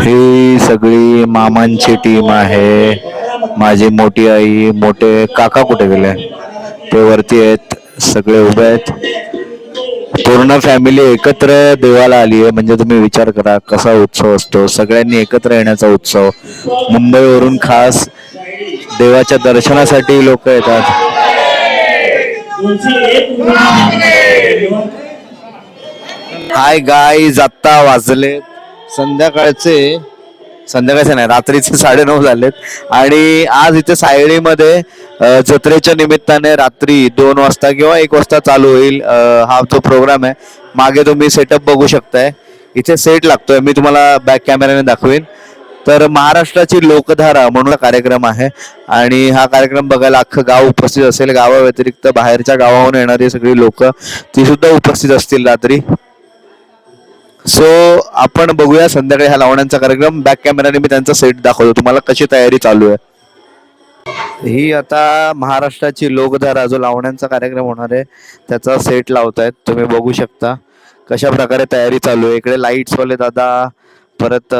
ही सगळी मामांची टीम आहे. माझी मोठी आई मोठे काका कुठे गेले? ते वरती आहेत सगळे उभे आहेत. पूर्ण फॅमिली एकत्र देवाला आली आहे. म्हणजे तुम्ही विचार करा कसा उत्सव असतो? सगळ्यांनी एकत्र येण्याचा उत्सव. मुंबईवरून खास देवाच्या दर्शनासाठी लोक येतात. हाय गाय जाता वाजले संध्याकाळचे संध्याकाळचे नाही रात्रीचे साडेनऊ झालेत. आणि आज इथे सायडीमध्ये जत्रेच्या निमित्ताने रात्री दोन वाजता किंवा एक वाजता चालू होईल हा जो प्रोग्राम आहे मागे तुम्ही सेटअप बघू शकताय. इथे सेट लागतोय मी तुम्हाला बॅक कॅमेऱ्याने दाखवेन. तर महाराष्ट्राची लोकधारा म्हणून कार्यक्रम आहे. आणि हा कार्यक्रम बघायला अख्खं गाव उपस्थित असेल. गावाव्यतिरिक्त बाहेरच्या गावाहून येणारी सगळी लोक ती सुद्धा उपस्थित असतील रात्री. सो आपण बघूया संध्याकाळी हा लावण्यांचा कार्यक्रम. बॅक कॅमेराने मी त्यांचा सेट दाखवतो. तुम्हाला कशी तयारी चालू आहे? ही आता महाराष्ट्राची लोकधारा जो लावण्यांचा कार्यक्रम होणार आहे त्याचा सेट लावतायत. तुम्ही बघू शकता कशा प्रकारे तयारी चालू आहे. इकडे लाईट्सवाले वाले दादा परत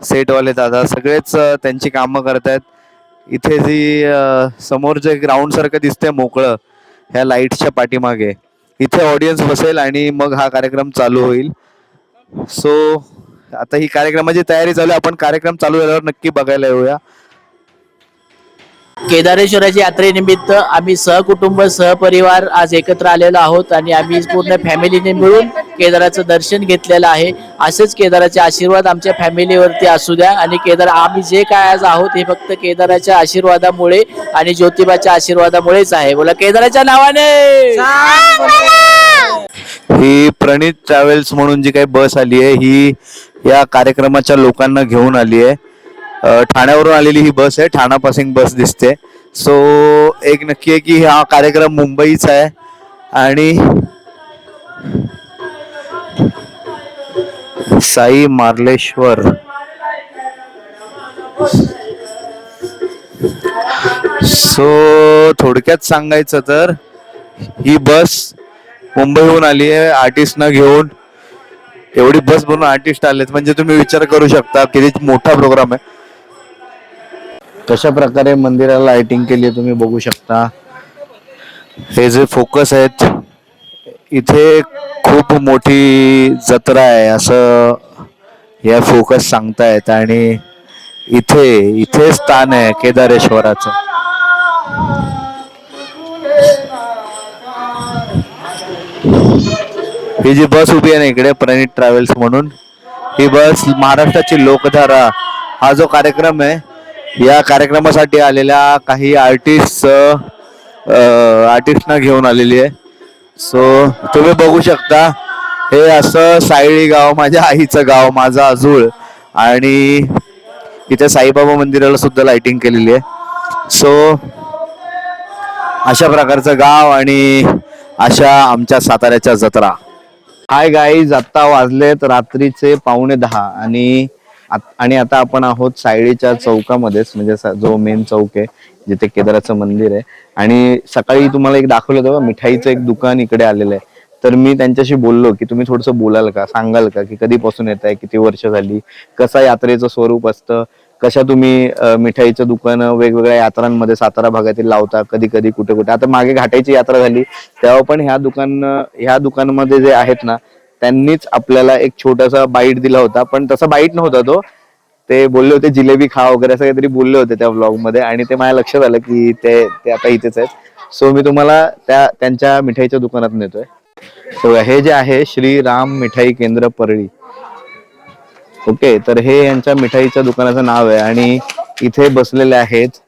सेटवाले दादा सगळेच त्यांची कामं करतायत. इथे जी समोर जे ग्राउंड सारखं दिसतंय मोकळं ह्या लाईटच्या पाठीमागे. इथे ऑडियन्स बसेल आणि मग हा कार्यक्रम चालू होईल. सो आता ही कार्यक्रमाची तयारी चालू आहे. आपण कार्यक्रम चालू झाल्यावर नक्की बघायला येऊया. केदारेश्वराच्या यात्रेनिमित्त आम्ही सहकुटुंब सहपरिवार आज एकत्र आलेलो आहोत आणि आम्ही पूर्ण फॅमिलीने मिळून केदाराचं दर्शन घेतलेलं आहे. असेच केदाराचे आशीर्वाद आमच्या फॅमिलीवरती असू द्या. आणि केदार आम्ही जे काय आज आहोत हे फक्त केदाराच्या आशीर्वादामुळे आणि ज्योतिबाच्या आशीर्वादामुळेच आहे. बोला केदाराच्या नावाने! ही प्रणित ट्रॅव्हल्स म्हणून जी काही बस आली आहे ही या कार्यक्रमाच्या लोकांना घेऊन आली आहे. ठाण्यावरून आलेली ही बस आहे. ठाणा पासिंग बस दिसते. सो एक नक्की आहे की हा कार्यक्रम मुंबईचा आहे. आणि साई मार्लेश्वर. सो थोडक्यात सांगायचं तर ही बस मुंबईहून आली आहे आर्टिस्ट न घेऊन. एवढी बस बनवून आर्टिस्ट आलेत म्हणजे तुम्ही विचार करू शकता किती मोठा प्रोग्राम आहे. कशा प्रकारे मंदिराला लाइटिंग केली तुम्ही बघू शकता. हे जे फोकस आहेत इथे खूप मोठी जत्रा आहे असं या फोकस सांगतायत आणि इथे इथे स्थान आहे केदारेश्वराचं. ही जी बस उभी आहे ना इकडे प्रणित ट्रॅव्हल्स म्हणून ही बस महाराष्ट्राची लोकधारा हा जो कार्यक्रम आहे या कार्यक्रमासाठी आलेल्या काही आर्टिस्ट आर्टिस्टना घेऊन आलेली आहे. सो तुम्ही बघू शकता हे असं सायळी गाव माझ्या आईचं गाव माझा अजूळ आणि इथे साईबाबा मंदिराला सुद्धा लाइटिंग केलेली आहे. सो अशा प्रकारचं गाव आणि अशा आमच्या साताऱ्याच्या जत्रा. हाय गाईज आत्ता वाजलेत रात्रीचे पावणे दहा. आणि आणि आता आपण आहोत सायळीच्या चौकामध्येच म्हणजे जो मेन चौक आहे जिथे केदाराचं मंदिर आहे. आणि सकाळी तुम्हाला एक दाखवलं होतं मिठाईचं एक दुकान इकडे आलेलं आहे. तर मी त्यांच्याशी बोललो की तुम्ही थोडस बोलाल का सांगाल का की कधीपासून येत आहे किती वर्ष झाली कसं यात्रेचं स्वरूप असतं कशा तुम्ही मिठाईचं दुकान वेगवेगळ्या यात्रांमध्ये सातारा भागातील लावता कधी कधी कुठे कुठे आता मागे घाटायची यात्रा झाली तेव्हा पण ह्या दुकान ह्या दुकानामध्ये जे आहेत ना त्यांनीच आपल्याला एक छोटासा बाईट दिला होता पण तसा बाईट नव्हता तो. ते बोलले होते जिलेबी खा वगैरे असं काहीतरी बोलले होते त्या ब्लॉगमध्ये. आणि ते माझ्या लक्षात आलं की ते ते आता इथेच आहेत. सो मी तुम्हाला त्या त्यांच्या मिठाईच्या दुकानात नेतोय सो हे जे आहे श्री राम मिठाई केंद्र परळी. ओके तर हे यांच्या मिठाईच्या दुकानाचं नाव आहे. आणि इथे बसलेले आहेत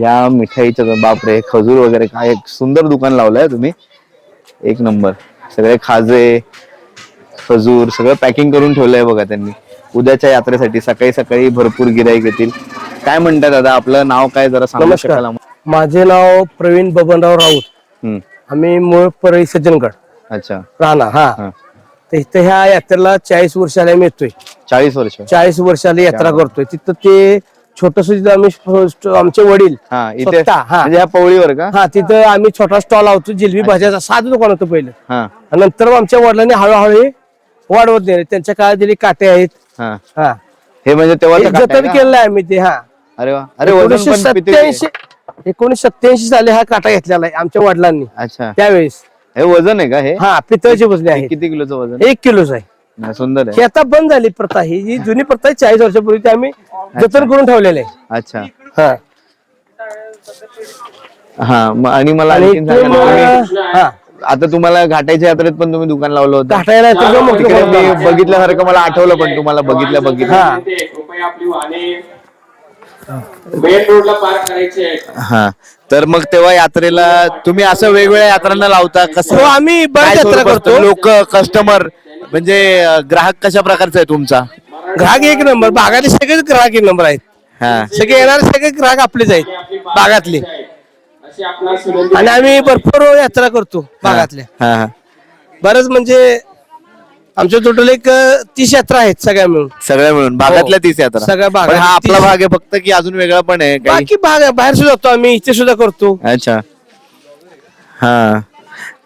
या मिठाईच्या बापरे खजूर वगैरे काय एक सुंदर दुकान लावलंय तुम्ही. एक नंबर. सगळे खाजे खजूर सगळं पॅकिंग करून ठेवलंय बघा त्यांनी. उद्याच्या यात्रेसाठी सकाळी सकाळी भरपूर गिराईक येतील. काय म्हणतात दादा? आपलं नाव काय जरा सांगू नमस्कार. शकाल आम्हाला? माझे नाव प्रवीण बबनराव राऊत. हम्म, आम्ही मूळ परळी सज्जनगड. अच्छा. राणा हा. हा. तर इथं ह्या यात्रेला चाळीस वर्षाला आम्ही येतोय. चाळीस वर्ष. चाळीस वर्षाला यात्रा करतोय. तिथं ते छोटस आम्ही आमचे वडील हा इथे स्वतः, हा. म्हणजे या पवळीवर का? हा तिथं आम्ही छोटा स्टॉल लावतो जिलबी भाज्याचा साधं दुकान होतं पहिलं. हा. आणि नंतर आमच्या वडिलांनी हळूहळू हे वाढवत नाही त्यांच्या काळात दिले काटे आहेत हा. हा. हे म्हणजे तेव्हा हे जतन केलेलं आहे आम्ही ते हा. अरे वा. अरे वजन एकोणीसशे पण किती सत्याऐंशी एकोणीसशे सत्याऐंशी साली हा काटा घेतलेला आहे आमच्या वडिलांनी. अच्छा. त्यावेळेस. हे वजन आहे का हे? हा पितळची वजने हे आहे. किती किलोचं वजन? एक किलोच आहे. सुंदर ही आहे आता बंद झाली प्रथा. ही जी जुनी प्रथा आहे चाळीस वर्षापूर्वी ती आम्ही जतन करून ठेवलेले आहे. अच्छा. हा. हा आणि मला आणि आणखीन सांगा ना, इथून, तुम्ही- हा. आता तुम्हाला घाटायच्या यात्रेत पण तुम्ही दुकान लावलं होतं. घाटायला येतं मोठं तिकडे बघितल्यासारखं मला आठवलं पण तुम्हाला बघितल्या बघितलं हा कृपया आपली वाहने मेन रोडला पार्क करायची आहेत हा तर मग तेव्हा यात्रेला तुम्ही असं वेगवेगळ्या यात्रांना लावता? हो कसं आम्ही बऱ्याच यात्रा करतो. लोक कस्टमर म्हणजे अं, ग्राहक कशा प्रकारचा आहे तुमचा? ग्राहक एक नंबर बागातले सगळेच ग्राहक एक नंबर आहेत. हा. सगळे येणारे सगळे ग्राहक आपलेच आहेत बागातले आणि आम्ही भरपूर यात्रा करतो बागातल्या हा हा. बरंच म्हणजे आमच्या टोटल एक अं, तीस यात्रा आहेत सगळ्या मिळून. सगळ्या मिळून. भागातल्या तीस यात्रा. सगळ्या भागात पण हा आपला तीस. भाग आहे फक्त की अजून वेगळा पण आहे काही. बाकी भाग बाहेर सुद्धा जातो आम्ही इथे सुद्धा करतो. अच्छा. हा.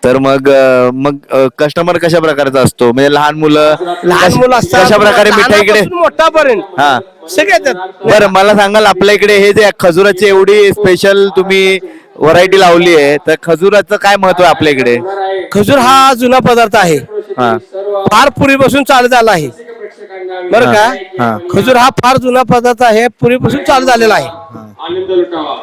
तर मग अं, मग कस्टमर कशा प्रकारचा असतो? म्हणजे लहान मुलं लहान कश- मुलं असतात. कशा प्रकारे मिठाईकडे लहानापासून मोठापर्यंत. हा. सगळे येतात बरं मला सांगाल आपल्या इकडे हे जे खजुराची एवढी स्पेशल तुम्ही व्हरायटी लावली आहे. तर खजुराचं काय महत्त्व आहे आपल्या इकडे? खजूर हा जुना पदार्थ आहे. हा. फार पूर्वीपासून चालत आला आहे. बरं हा. का खजूर हा फार जुना पदार्थ आहे. पूर्वीपासून चालत आलेला आहे. आनंद लुटावा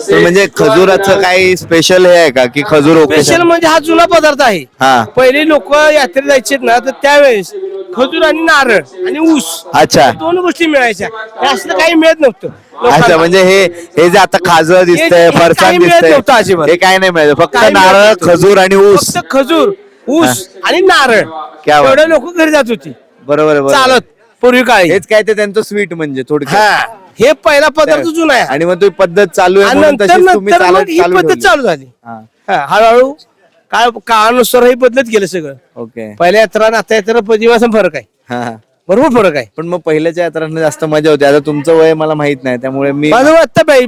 तर म्हणजे खजुराचं काही स्पेशल हे आहे का? की खजूर स्पेशल म्हणजे हा जुना पदार्थ आहे. हा. पहिले लोक यात्रेत जायचे ना तर त्यावेळेस खजूर आणि नारळ आणि ऊस. अच्छा. दोन गोष्टी मिळायच्या. हे असलं काही मिळत नव्हतं. अच्छा लोकांना. म्हणजे हे हे जे आता खाजं दिसतंय हे काही फरसाण मिळत नव्हतं दिसतंय अजिबात. हे काय नाही मिळत. फक्त काही मिळत नारळ नव्हतं. खजूर आणि ऊस. फक्त खजूर ऊस आणि नारळ. क्या बात. एवढे लोक घरी जात होती. बरोबर आहे, बरोबर. चालत पूर्वी काळी. हेच काय ते त्यांचं स्वीट म्हणजे थोडक्यात. हा. हे पहिला पदार्थ जुना आहे. आणि मग ती पद्धत चालू आहे आणि म्हणून नंतर तशीच तुम्ही नंतर चालत मग ही चालू पद्धत ठेवली. चालू झाली. हा, हा, हळूहळू काळ काळानुसार ही बदलत गेलं सगळं. ओके. पहिल्या यात्रा आणि आता यात्रा पदिवासन फरक आहे. हा हा. भरपूर फरक आहे. पण मग पहिल्याच्या यात्रांना जास्त मजा होती. आता तुमचं वय मला माहीत नाही. त्यामुळे मी माझं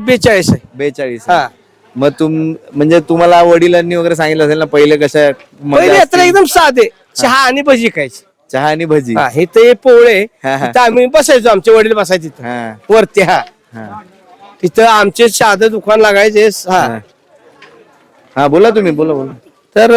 बेचाळीस आहे. बेचाळीस हा. मग तुम म्हणजे तुम्हाला वडिलांनी वगैरे सांगितलं असेल ना पहिले कशा मजा पहिली यात्रा असते? एकदम साधे. चहा आणि भजी खायची. चहा आणि भजी. हा हे ते पोळे हा, हा. तिथं आम्ही बसायचो. आमचे वडील बसायचे तिथं. हा. वरती हा. हा. तिथं आमचे साधं दुकान लागायचे. हा. हा बोला तुम्ही. बोला बोला. तर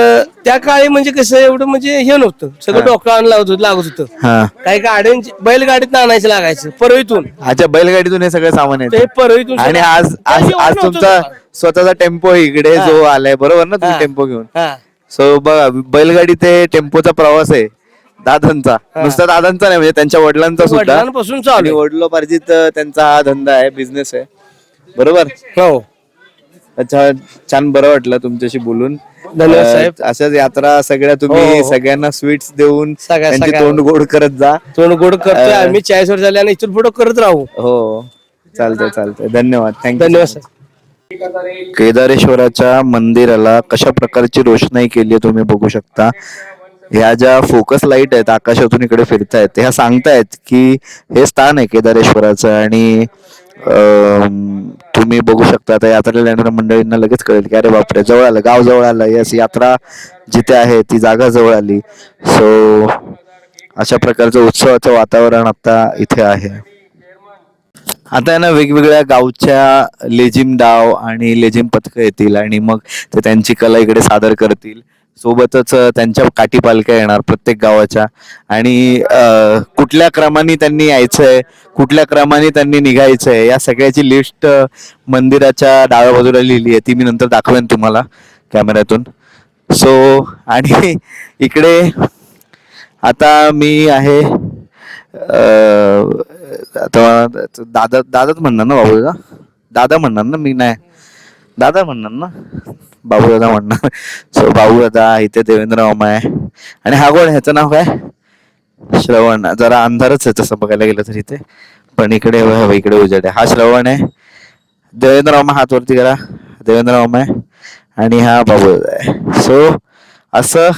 त्या काळी म्हणजे कसं एवढं म्हणजे हे नव्हतं. सगळं डोकं लागत होतं लागत होतं. हा. काही गाड्यांची बैलगाडीत आणायचं लागायचं. परळीतून. अच्छा बैलगाडीतून हे सगळं सामान ते येतं परळीतून आणि आज आज आज तुमचा स्वतःचा टेम्पो इकडे. जो आलाय बरोबर ना तुम्ही. टेम्पो घेऊन? हा. सो बघा बैलगाडी ते टेम्पोचा प्रवास आहे दादांचा. नुसता दादांचा नाही म्हणजे त्यांच्या वडिलांचा सुद्धा. वडिलांपासून चालू. वडिलोपार्जित त्यांचा हा धंदा आहे बिझनेस आहे. बरोबर? हो. अच्छा छान बरं वाटलं तुमच्याशी बोलून. धन्यवाद अं, साहेब. अशाच यात्रा सगळ्या हो, तुम्ही हो. सगळ्यांना स्वीट्स देऊन सगळ्या- त्यांची सगळ्या- तोंड गोड करत जा. तोंड गोड करतोय अं. आम्ही चाळीस वर्ष झाले आणि इथून पुढे करत राहू. हो चालतंय चालतंय. धन्यवाद. थँक्यू धन्यवाद साहेब केदारेश्वराच्या मंदिराला कशा प्रकारची रोषणाई केली आहे तुम्ही बघू शकता? ह्या ज्या फोकस लाइट आहेत आकाशातून इकडे फिरतायत ह्या सांगतायत की हे स्थान आहे केदारेश्वराचं आणि तुम्ही बघू शकता आता यात्रेला येणाऱ्या मंडळींना लगेच कळेल की अरे बापरे जवळ आलं गाव जवळ आलं यस यात्रा जिथे आहे ती जागा जवळ आली. सो अशा प्रकारचं उत्सवाचं वातावरण आता इथे आहे. आता ना वेगवेगळ्या गावच्या लेझिम डाव आणि लेझिम पथकं येतील आणि मग ते त्यांची कला इकडे सादर करतील. सोबतच त्यांच्या काठी पालख्या येणार प्रत्येक गावाच्या. आणि कुठल्या क्रमाने त्यांनी यायचंय कुठल्या क्रमाने त्यांनी निघायचंय या सगळ्याची लिस्ट मंदिराच्या डाव्या बाजूला लिहिली आहे. ती मी नंतर दाखवेन तुम्हाला कॅमेऱ्यातून. सो आणि इकडे आता मी आहे आता दादा दादाच म्हणणार ना बाबू दादा म्हणणार ना मी? नाही. दादा म्हणणार ना? बाबू दादा म्हणणार. सो बाबू दादा इथे देवेंद्र मामा आहे. आणि हा कोण ह्याचं नाव काय? श्रवण. जरा अंधारच आहे तसं बघायला गेलं तर इथे. पण इकडे इकडे उजेड आहे. हा श्रवण आहे. देवेंद्र मामा हात वरती करा. देवेंद्र मामा आहे. आणि हा बाबू दादा आहे. सो असं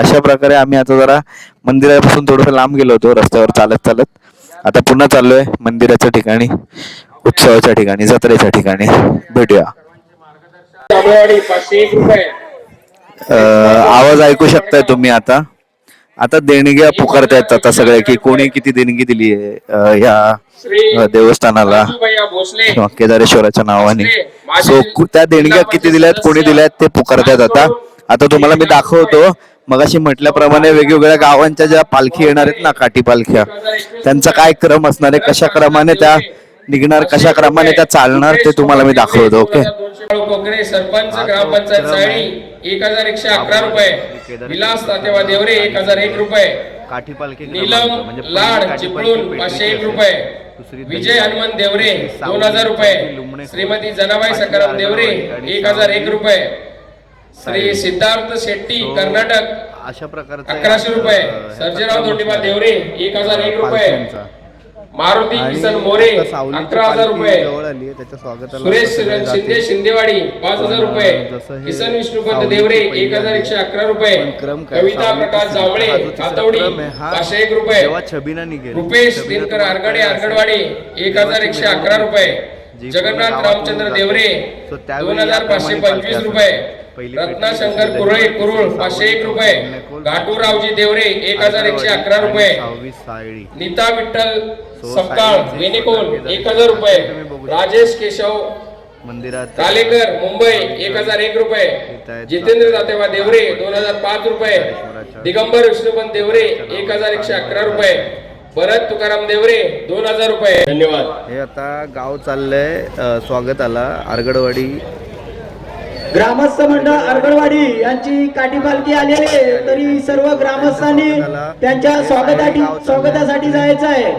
अशा प्रकारे आम्ही आता जरा मंदिरापासून थोडंसं लांब गेलो होतो. रस्त्यावर चालत चालत. आता पुन्हा चाललोय मंदिराच्या ठिकाणी उत्सवाच्या ठिकाणी जत्रेच्या ठिकाणी. भेटूया तांबेवाडी पाचशे एक रुपये अं, आवाज ऐकू शकताय तुम्ही आता? आता देणग्या पुकारतायत आता सगळे की कोणी किती देणगी दिली आहे ह्या देवस्थानाला? किंवा केदारेश्वराच्या नावाने. सो त्या देणग्या किती दिल्यात कोणी दिल्यात ते पुकारतायत आता? आता तुम्हाला मी दाखवतो. मगाशी म्हटल्याप्रमाणे वेगवेगळ्या गावांच्या ज्या पालखी येणार आहेत ना काठी पालख्या त्यांचा काय क्रम असणार आहे? कशा क्रमाने त्या निघणार कशा क्रमाने त्या चालणार ते तुम्हाला मी दाखवतो ओके? कोकरे सरपंच ग्रामपंचायत साळी एक हजार एकशे अकरा रुपये. विलास तातेवा देवरे एक हजार एक रुपये. काठी पालखी नीलम लाड चिपळूण पाचशे एक रुपये. विजय हनुमान देवरे दोन हजार रुपये. श्रीमती जनाबाई सकाराम देवरे एक हजार एक रुपये. श्री सिद्धार्थ शेट्टी कर्नाटक अशा प्रकारचे अकराशे रुपये. सर्जेराव धोंडीबा देवरे एक हजार एक रुपये. मारुती किसन मोरे अकरा हजार रुपये. सुरेश शिंदे शिंदेवाडी पाच हजार रुपये. किसन विष्णुपंत देवरे एक हजार एकशे अकरा रुपये. कविता प्रकाश जांभळे हातवडी पाचशे एक रुपये. रुपेश दिनकर आरगडे आरगडवाडी एक हजार एकशे अकरा रुपये. जगन्नाथ रामचंद्र देवरे दोन हजार पाचशे पंचवीस रुपये. रत्नाशंकर कुरळे कुरुळ पाचशे एक रुपये. घाटूरावजी देवरे एक हजार एकशे अकरा रुपये. सहावीस नीता विठ्ठल सपकाळ वेणेकोल एक हजार रुपये. राजेश केशव मंदिरात कालेकर मुंबई एक हजार एक रुपये. जितेंद्र दातेवा देवरे दोन हजार पाच रुपये. दिगंबर विष्णुपंत देवरे एक हजार एकशे अकरा रुपये. भरत तुकाराम देवरे दोन हजार रुपये. धन्यवाद. हे आता गाव चाललंय अ, स्वागत आला आरगडवाडी ग्रामस्थ मंडळ अरगडवाडी यांची काठी पालखी आलेली आहे. तरी सर्व ग्रामस्थांनी त्यांच्या स्वागतासाठी स्वागतासाठी जायचं आहे.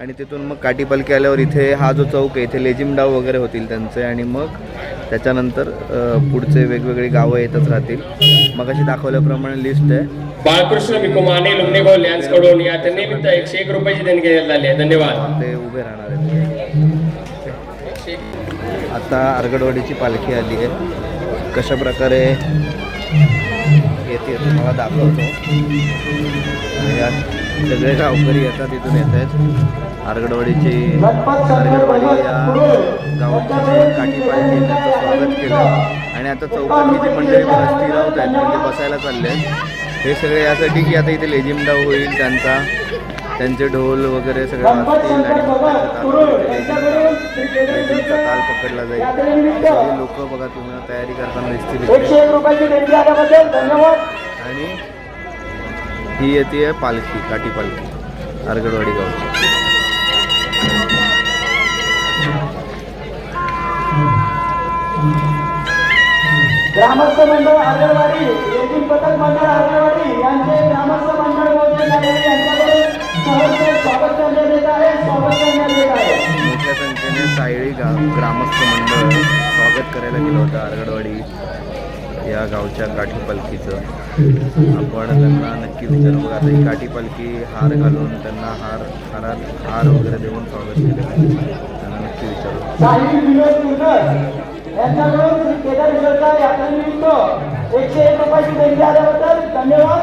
आणि तिथून मग काठी पालखी आल्यावर इथे हा जो चौक आहे इथे लेजिम डाव वगैरे होतील त्यांचे आणि मग त्याच्यानंतर पुढचे वेगवेगळी गावं येतच राहतील. मग अशी दाखवल्याप्रमाणे लिस्ट आहे. बाळकृष्ण मिकुमाने लुमणेगोल यांच्याकडून या निमित्त एकशे एक रुपयाची देणगी देण्यात आली आहे. धन्यवाद. ते उभे राहणार आहेत. आता आरगडवाडीची पालखी आली आहे. कशा प्रकारे येते तुम्हाला दाखवतो. या सगळे गावकरी येतात तिथून येत आहेत. आरगडवाडीची आरगडवाडी या गावाची जी काठी त्यांचं स्वागत केलं. आणि आता चौकात जी मंडळी बघा स्थिरावत आहेत म्हणजे बसायला चालले आहेत. हे सगळे यासाठी की आता इथे लेजिमडाव होईल त्यांचा. त्यांचे ढोल वगैरे सगळे वाजतील आणि ताल पकडला जाईल. सगळे लोक बघा तुम्हाला तयारी करताना दिसतील आणि ही येते पालखी काठी पालखी आरगडवाडी गावची ग्रामस्थ मंडळ अरगडवाडी येथील पथक मंडळ अरगडवाडी यांचे ग्रामस्थ मोठ्या संख्येने सायळी गाव ग्रामस्थ मंडळ स्वागत करायला गेलं होतं आरगडवाडी या गावच्या काठी पालखीचं. आपण त्यांना नक्की विचारू बघा आता ही काठी पालखी हार घालून त्यांना हार हारात हार वगैरे देऊन स्वागत केलं. त्यांना नक्की विचारू. यांच्याकडून यात्रेनिमित्त एकशे एक रुपयाची देणगी आल्याबद्दल धन्यवाद.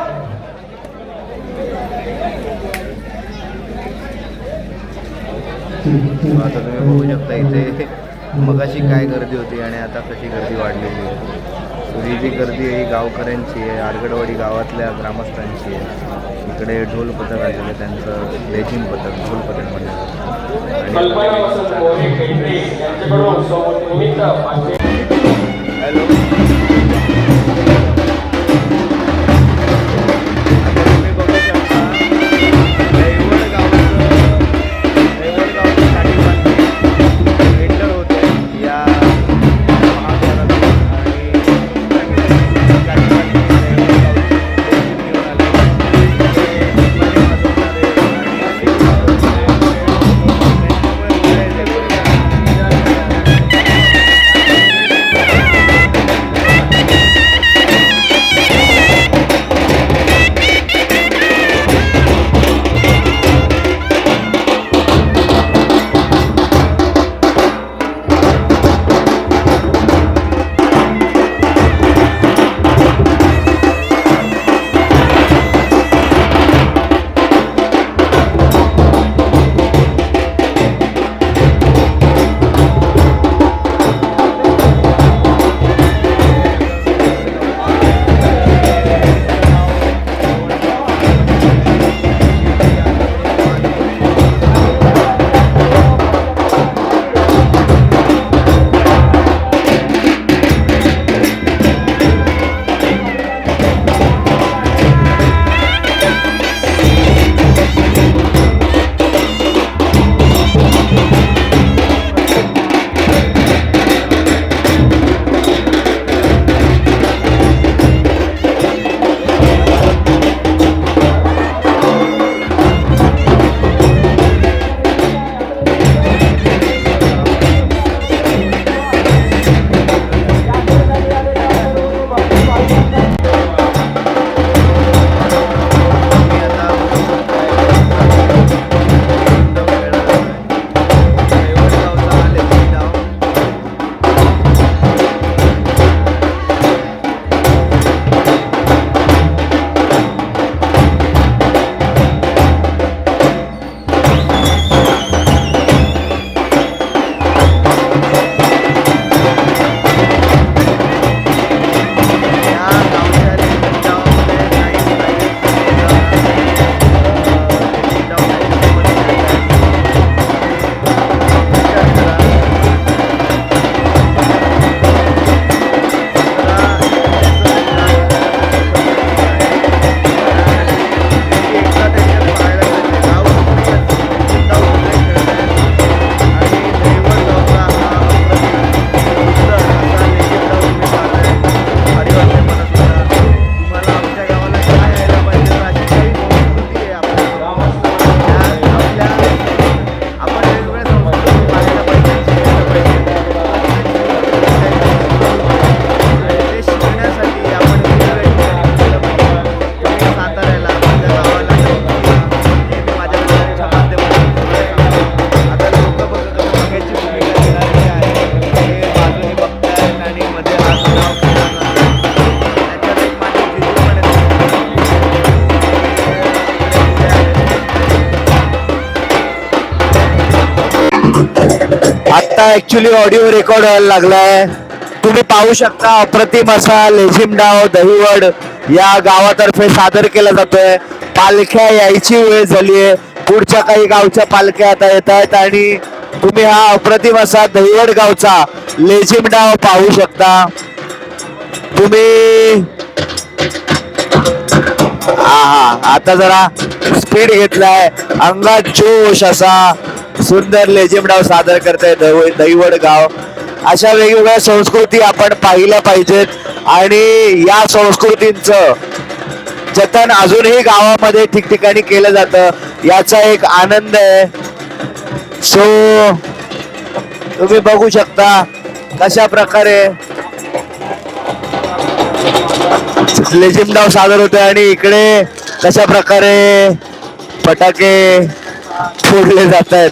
आता तुम्ही बघू शकता इथे मगाशी काय गर्दी होती आणि आता कशी गर्दी वाढलेली आहे. ही जी गर्दी आहे ही गावकऱ्यांची आहे आरगडवाडी गावातल्या ग्रामस्थांची आहे. इकडे ढोल पथक आलेलं आहे त्यांचं लेझिम पथक ढोल पथक पाचशे हॅलो. आता ऍक्च्युली ऑडिओ रेकॉर्ड व्हायला लागलाय. तुम्ही पाहू शकता अप्रतिम असा लेझिम डाव दहिवड या गावातर्फे सादर केला जातोय. पालख्या यायची वेळ झालीये. पुढच्या काही गावच्या पालख्या आता येत आहेत आणि तुम्ही हा अप्रतिम असा दहिवड गावचा लेझिम डाव पाहू शकता. तुम्ही हा हा आता जरा स्पीड घेतलाय. अंगात जोश असा. सुंदर लेझिमडाव सादर करताय दहिवड गाव. अशा वेगवेगळ्या संस्कृती आपण पाहिल्या पाहिजेत. आणि या संस्कृतींचं जतन अजूनही गावामध्ये ठिकठिकाणी केलं जातं. याचा एक आनंद आहे. सो तुम्ही बघू शकता कशा प्रकारे लेझिमडाव सादर होतोय आणि इकडे कशा प्रकारे फटाके फोडले जात आहेत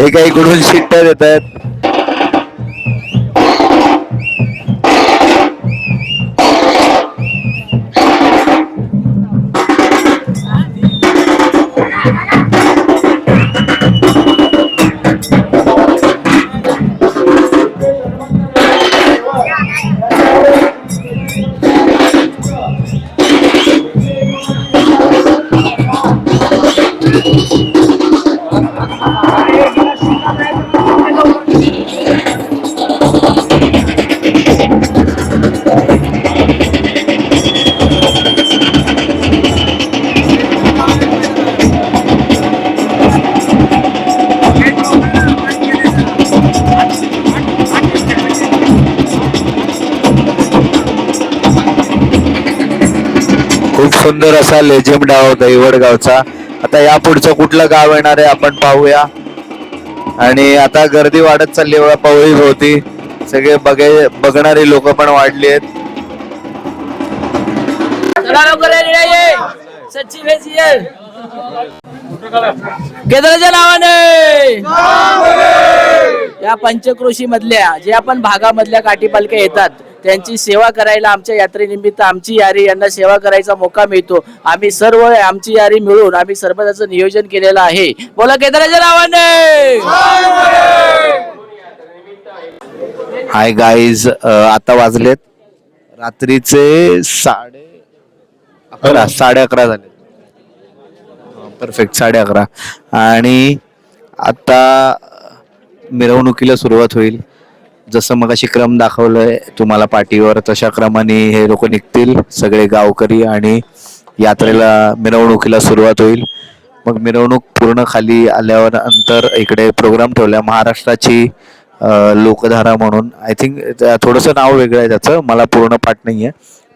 हे काही इकडून शिट्ट्या देत आहेत सुंदर असा लेझिम डाव दैवड गावचा. आता या पुढचं कुठलं गाव येणार आहे आपण पाहूया. आणि आता गर्दी वाढत चालली एवढा पाऊही होती सगळे बघे बघणारी लोक पण वाढली आहेत. हे. केंद्राच्या नावाने. या पंचक्रोशी मधल्या जे आपण भागामधल्या काठी पालख्या येतात त्यांची सेवा करायला आमच्या यात्रेनिमित्त आमची यारी यांना सेवा करायचा मौका मिळतो. आम्ही सर्व आमची यारी मिळून आम्ही सरपंचाचं नियोजन केलेलं आहे. बोला केंद्राच्या नावाने हाय गाईज आता वाजलेत रात्रीचे साडे अकरा साडे अकरा झाले. परफेक्ट साडे अकरा. आणि आता मिरवणुकीला सुरुवात होईल. जसं मग अशी क्रम दाखवलंय तुम्हाला पाठीवर तशा क्रमाने हे लोक निघतील सगळे गावकरी आणि यात्रेला मिरवणुकीला सुरुवात होईल. मग मिरवणूक पूर्ण खाली आल्यावर नंतर इकडे प्रोग्राम ठेवला महाराष्ट्राची लोकधारा म्हणून. आय थिंक थोडंसं नाव वेगळं आहे त्याचं मला पूर्ण पाठ नाही आहे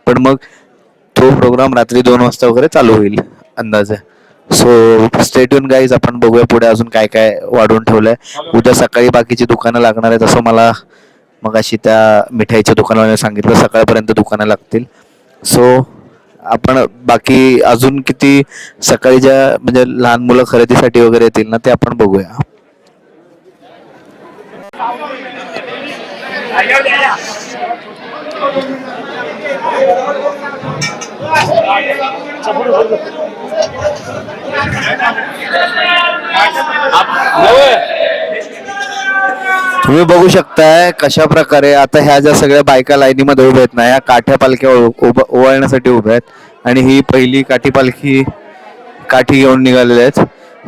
पण मग तो प्रोग्राम रात्री दोन वाजता वगैरे चालू होईल अंदाजे. सो स्टेट्यून गाईज आपण बघूया पुढे अजून काय काय वाढवून ठेवलंय. उद्या सकाळी बाकीची दुकानं लागणार आहेत असं मला मग अशी त्या मिठाईच्या दुकानाला सांगितलं. सकाळपर्यंत दुकानं लागतील. सो आपण बाकी अजून किती सकाळी ज्या म्हणजे लहान मुलं खरेदीसाठी वगैरे येतील ना ते आपण बघूया. तुम्ही बघू शकताय कशा प्रकारे आता ह्या ज्या सगळ्या बायका लाईनीमध्ये उभ्या आहेत ना या काठ्या पालख्या ओ- ओवाळण्यासाठी उभ्या आहेत. आणि ही पहिली काठी पालखी काठी घेऊन निघालेल्या आहेत.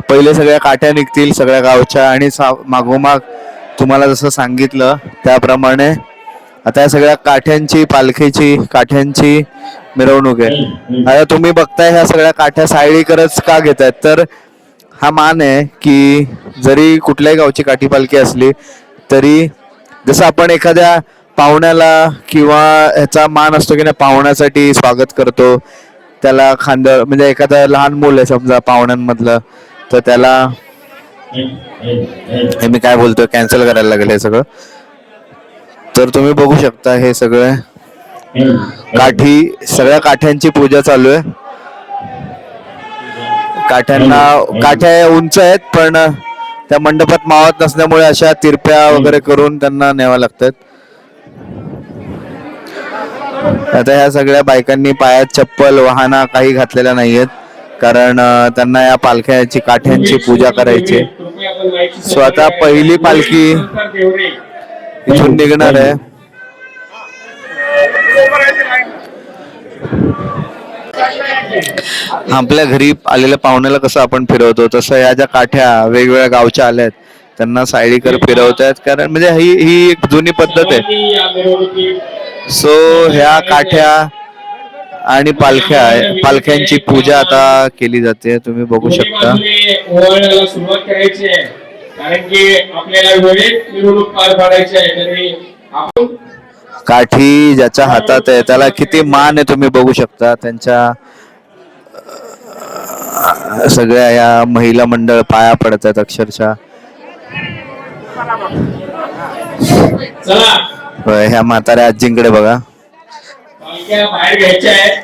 पहिले सगळ्या काठ्या निघतील सगळ्या गावच्या आणि सा- मागोमाग तुम्हाला जसं सांगितलं त्याप्रमाणे आता या सगळ्या काठ्यांची पालखीची काठ्यांची मिरवणूक आहे. आता तुम्ही बघताय ह्या सगळ्या काठ्या सायळीकरच का घेत आहेत तर हा मान आहे की जरी कुठल्याही गावची काठी पालखी असली तरी जसं आपण एखाद्या पाहुण्याला किंवा ह्याचा मान असतो की नाही पाहुण्यासाठी स्वागत करतो त्याला खांद म्हणजे एखादं लहान मूल आहे समजा पाहुण्यांमधलं तर त्याला हे मी काय बोलतोय? कॅन्सल करायला लागेल हे सगळं. तर तुम्ही बघू शकता हे सगळे. काठी सगळ्या काठ्यांची पूजा चालू आहे. काठ्यांना काठ्या उंच आहेत पण त्या मंडपात मावत नसल्यामुळे अशा तिरप्या वगैरे करून त्यांना न्याव्या लागतात. आता ह्या सगळ्या बायकांनी पायात चप्पल वाहना काही घातलेल्या नाहीयेत. कारण त्यांना या पालख्याची काठ्यांची पूजा करायची आहे. पहिली पालखी इथून निघणार आहे आपल्या घरी आलेल्या पाहुण्याला कसं आपण फिरवतो? तसं या ज्या काठ्या वेगवेगळ्या गावच्या आल्या आहेत त्यांना सायडीकर फिरवत आहेत कारण म्हणजे ही ही एक जुनी पद्धत आहे. सो ह्या काठ्या आणि पालख्या पालख्यांची पूजा आता केली जाते. तुम्ही बघू शकता. कारण की आपल्याला वेळेत मिरवणूक पार पाडायची आहे तरी आपण काठी ज्याच्या हातात आहे त्याला किती मान आहे तुम्ही बघू शकता. त्यांच्या सगळ्या या महिला मंडळ पाया पडतात अक्षरशः. चला. होय, म्हाताऱ्या आजींकडे बघा. बाहेर घ्यायच्या आहेत.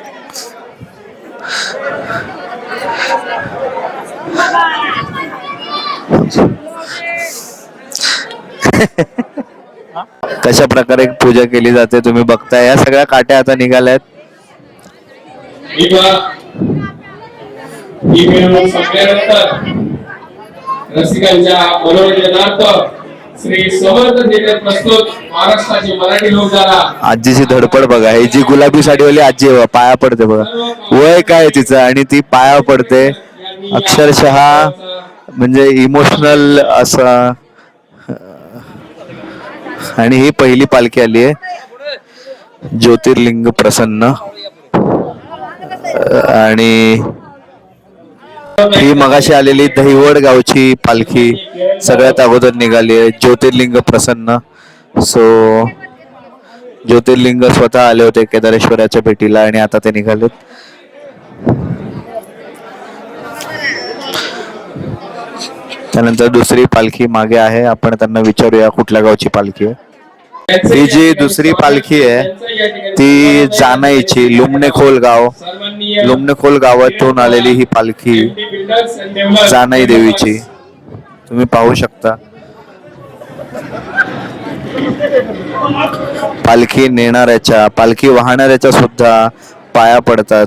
कशा प्रकारे पूजा केली जाते तुम्ही बघताय? या सगळ्या काट्या आता निघाल्यात. ही पहा. मिरवणूक संपल्यानंतर रसिकांच्या मनोरंजनार्थ श्री समर्थ थिएटर प्रस्तुत महाराष्ट्राचे मराठी लोकधारा आजीची धडपड बघा. ही जी गुलाबी साडीवाली आजी आहे बघा, पाया पडते बघा. वय काय तिचं आणि ती पाया पडते. अक्षरशः म्हणजे इमोशनल असं आणि ही पहिली पालखी आली आहे. ज्योतिर्लिंग प्रसन्न. आणि ही मगाशी आलेली दहिवड गावची पालखी सगळ्यात अगोदर निघाली आहे. ज्योतिर्लिंग प्रसन्न. सो ज्योतिर्लिंग स्वतः आले होते केदारेश्वराच्या भेटीला आणि आता ते निघालेत. त्यानंतर दुसरी पालखी मागे आहे. आपण त्यांना विचारूया कुठल्या गावची पालखी आहे. ही जी दुसरी पालखी आहे ती जानाईची लुमणेखोल गाव. लुमणेखोल गावातून आलेली ही पालखी जानाई देवीची. तुम्ही पाहू शकता. पालखी नेणाऱ्याच्या पालखी वाहणाऱ्याच्या सुद्धा पाया पडतात.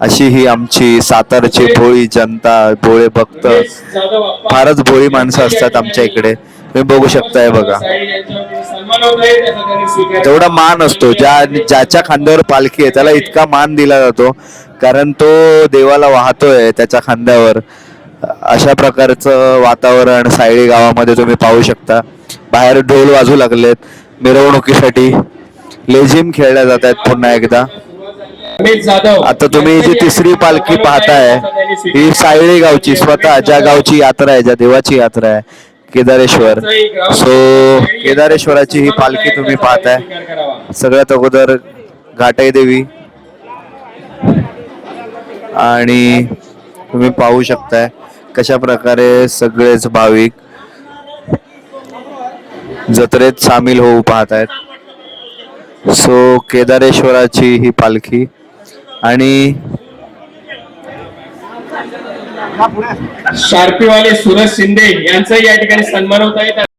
अशी ही आमची सातारची भोळी जनता भोळे भक्त. फारच भोळी माणसं असतात आमच्या इकडे. तुम्ही बघू शकताय बघा. तेवढा मान असतो. ज्या ज्याच्या खांद्यावर पालखी आहे त्याला इतका मान दिला जातो. कारण तो देवाला वाहतोय त्याच्या खांद्यावर. अशा प्रकारचं वातावरण सायळी गावामध्ये तुम्ही पाहू शकता. बाहेर ढोल वाजू लागलेत. मिरवणुकीसाठी. लेझिम खेळल्या जात आहेत पुन्हा एकदा. आता तुम्ही जी तिसरी पालखी पाहताय ही सायळी गावची स्वतः ज्या गावची यात्रा आहे ज्या देवाची यात्रा आहे केदारेश्वर. सो केदारेश्वराची ही पालखी तुम्ही पाहताय. सगळ्यात अगोदर घाटाई देवी. आणि तुम्ही पाहू शकताय कशा प्रकारे सगळेच भाविक जत्रेत सामील होऊ पाहत आहेत सो केदारेश्वराची ही पालखी आणि शार्पीवाले सुरज शिंदे यांचाही या ठिकाणी सन्मान होत आहे.